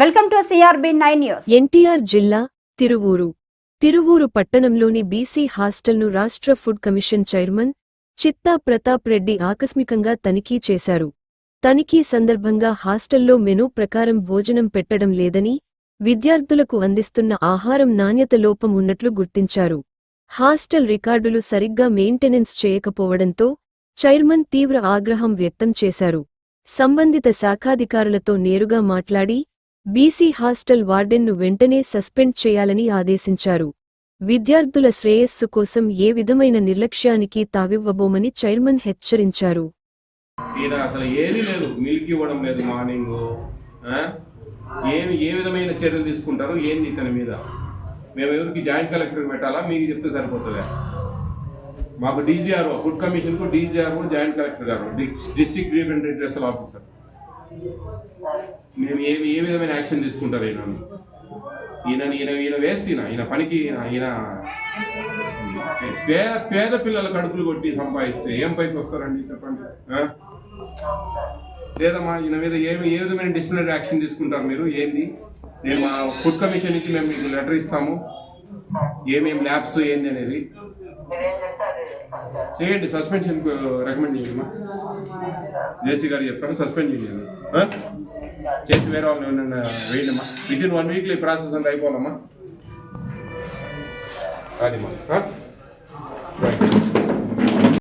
Welcome to CRB nine news. NTR జిల్లా తిరువూరు. తిరువూరు పట్టణంలోని BC హాస్టల్ను రాష్ట్ర ఫుడ్ కమిషన్ చైర్మన్ చిత్తా ప్రతాప్ రెడ్డి ఆకస్మికంగా తనిఖీ చేశారు. తనిఖీ సందర్భంగా హాస్టల్లో మెనూ ప్రకారం భోజనం పెట్టడం లేదని విద్యార్థులకు అందిస్తున్న ఆహారం నాణ్యత లోపం ఉన్నట్లు గుర్తించారు. హాస్టల్ రికార్డులు సరిగ్గా మెయింటెనెన్స్ చేయకపోవడంతో చైర్మన్ తీవ్ర ఆగ్రహం వ్యక్తం చేశారు. సంబంధిత శాఖాధికారులతో నేరుగా మాట్లాడి బీసీ హాస్టల్ వార్డెన్ను వెంటనే సస్పెండ్ చేయాలని ఆదేశించారు. విద్యార్థుల శ్రేయస్సు కోసం ఏ విధమైన నిర్లక్ష్యానికి తావివ్వబోమని చైర్మన్ హెచ్చరించారు. అసలు ఏమీ లేదు. మిల్క్ ఇవ్వడం లేదు మార్నింగ్. ఏమి ఏ విధమైన చర్యలు తీసుకుంటారు? ఏంది ఇతని మీద? మేము ఎవరికి జాయింట్ కలెక్టర్ పెట్టాలా? మీకు చెప్తే సరిపోతుందా మాకు డీజీఆర్ఓ ఫుడ్ కమిషన్కు డీజీఆర్ఓ జాయింట్ కలెక్టర్ గారు డిస్ట్రిక్ట్ రిప్రజెంటేటివ్ ఆఫీసర్. మేము ఏమి ఏ విధమైన యాక్షన్ తీసుకుంటారు ఈయన? ఈయన ఈయన ఈయన వేస్ట్ ఈయన. ఈయన పనికి ఈయన పేద పేద పిల్లల కడుపులు కొట్టి సంపాదిస్తే ఏం పైకి వస్తారండి చెప్పండి? లేదమ్మా ఈయన మీద ఏమి ఏ విధమైన డిసిప్లినరీ యాక్షన్ తీసుకుంటారు మీరు? ఏంది? నేను మా ఫుడ్ కమిషన్కి మేము మీకు లెటర్ ఇస్తాము. ఏమేమి ల్యాబ్స్ ఏంది అనేది? చేయండి సస్పెన్షన్ రికమెండ్ చేయండి జేసీ గారు చెప్తాను సస్పెండ్ చేయండి. చేసి వేరే వాళ్ళు ఏమన్నా వేయండిమ్మా విత్ ఇన్ వన్ వీక్లో ఈ ప్రాసెస్ అంతా అయిపోవాలమ్మా? అదిమ్మా రైట్